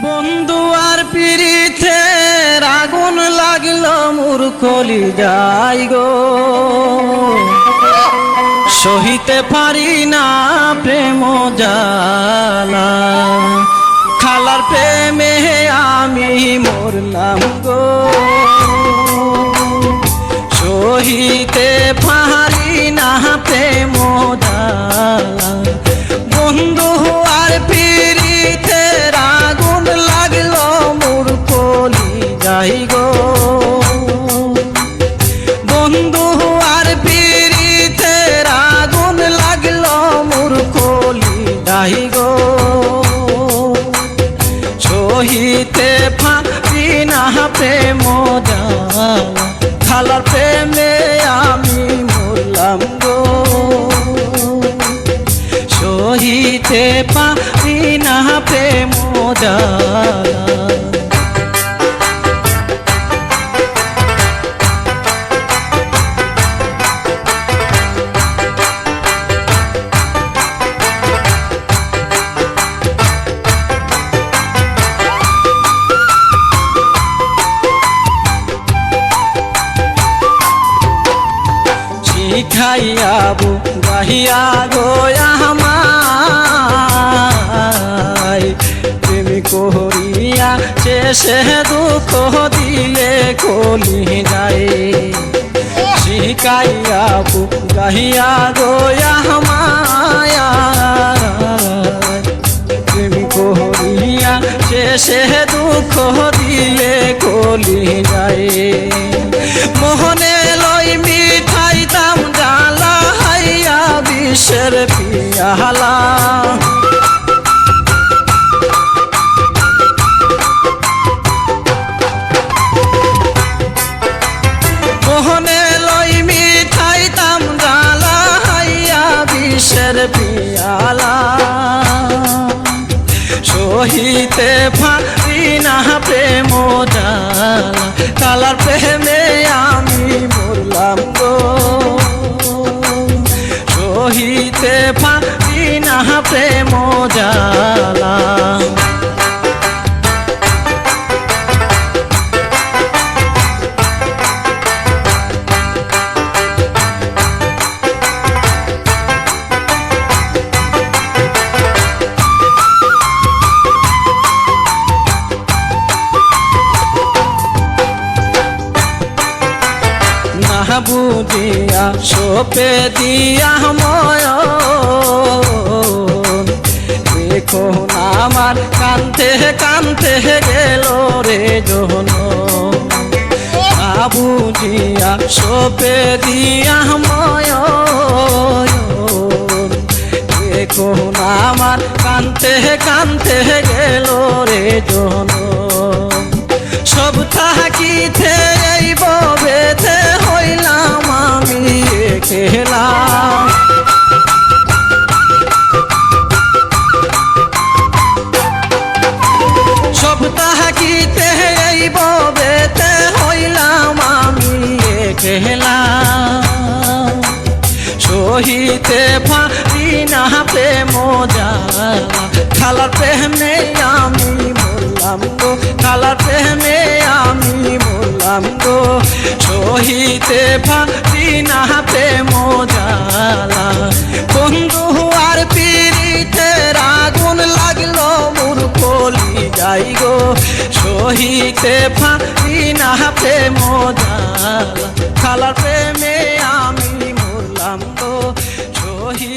বন্ধু আর পিড়িতে আগুন লাগল মুরকলি যাই গো। সহিতে পারি না প্রেম জালা খালার প্রেমে আমি মরলাম গো। সহিতে ফাঁকি না প্রেম জালা খালার প্রেমে শিখাইয়াবু গাহিয়া গোয়া আমায়। প্রেমী করিয়া শেষে দুঃখ দিলে কলি যায়। শিখাইয়াবু গাহিয়া গোয়া মায়া প্রেমী করিয়া শেষে দুঃখ দিলে কলি যায়। পিয়ালা মোহনে লই মিঠাইতাম জালা হাইয়া বিশ্বের পিয়ালা। সহিতে ফাঁকি না প্রেম জালা, কালার প্রেমে আমি মরলাম। বুঝিয়া সোপে দিয়া ময়। দেখো আমার কান্তে কান্তে গেল রে জন বাবু জিয়া সোপে দিয়া ময়। খেলা সব থাকিতে এই বেতে হইলাম আমি খেলা সহিতে পারি না প্রেম জালা খালার প্রেমে আমি মরলাম গো, খালার প্রেমে আমি মরলাম গো। সহিতে পারি না জ্বালা বন্ধু, আর পিড়িতে আগুন লাগল, মুর কলি যাই গো। সহিতে ফাঁকি না প্রেম জ্বালা খালার প্রেমে আমি মরলাম গো। সহি